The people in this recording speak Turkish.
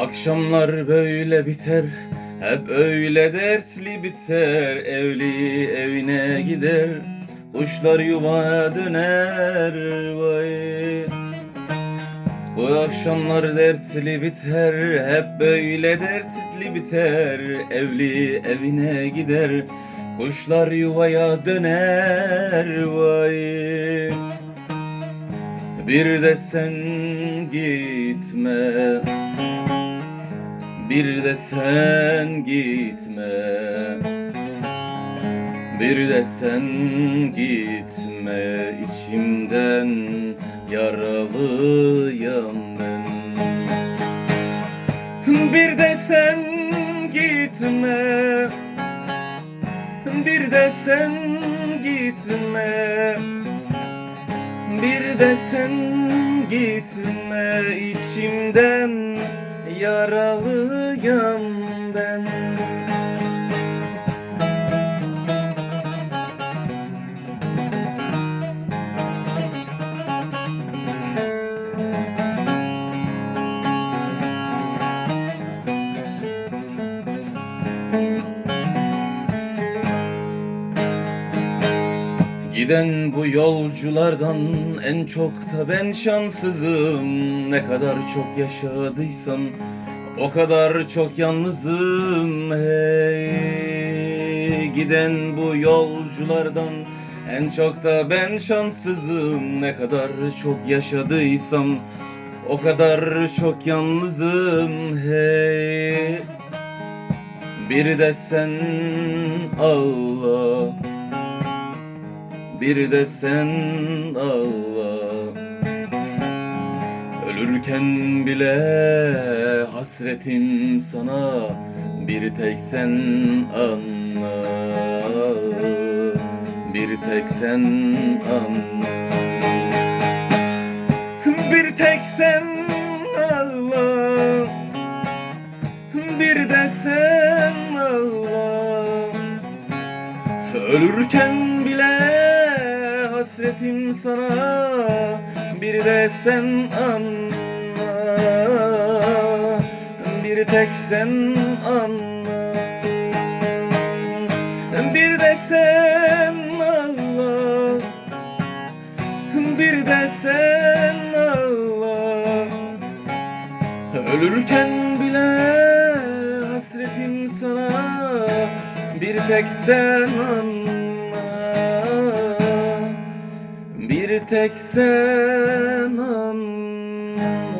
Akşamlar böyle biter Hep öyle dertli biter. Evli evine gider Kuşlar yuva döner. Vay. Bu akşamlar dertli biter Hep böyle dertli biter. Evli evine gider Kuşlar yuvaya döner. Vay. Bir de sen gitme bir de sen gitme. Bir de sen gitme. İçimden yaralıyam ben. Bir de sen gitme. Bir de sen gitme. Bir de sen gitme. İçimden yaralıyam ben Giden bu yolculardan en çok da ben şanssızım. Ne kadar çok yaşadıysam o kadar çok yalnızım. Hey Giden bu yolculardan en çok da ben şanssızım. Ne kadar çok yaşadıysam o kadar çok yalnızım. Hey Bir de sen Allah bir de sen Allah. Ölürken bile hasretim sana. Bir tek sen anla. Bir tek sen anla. Bir tek sen Allah Bir de sen Allah Ölürken bile hasretim sana Bir de sen anla. Bir tek sen anla. Bir de sen Allah Bir de sen Allah Ölürken bile hasretim sana bir tek sen anla Tek sen anla.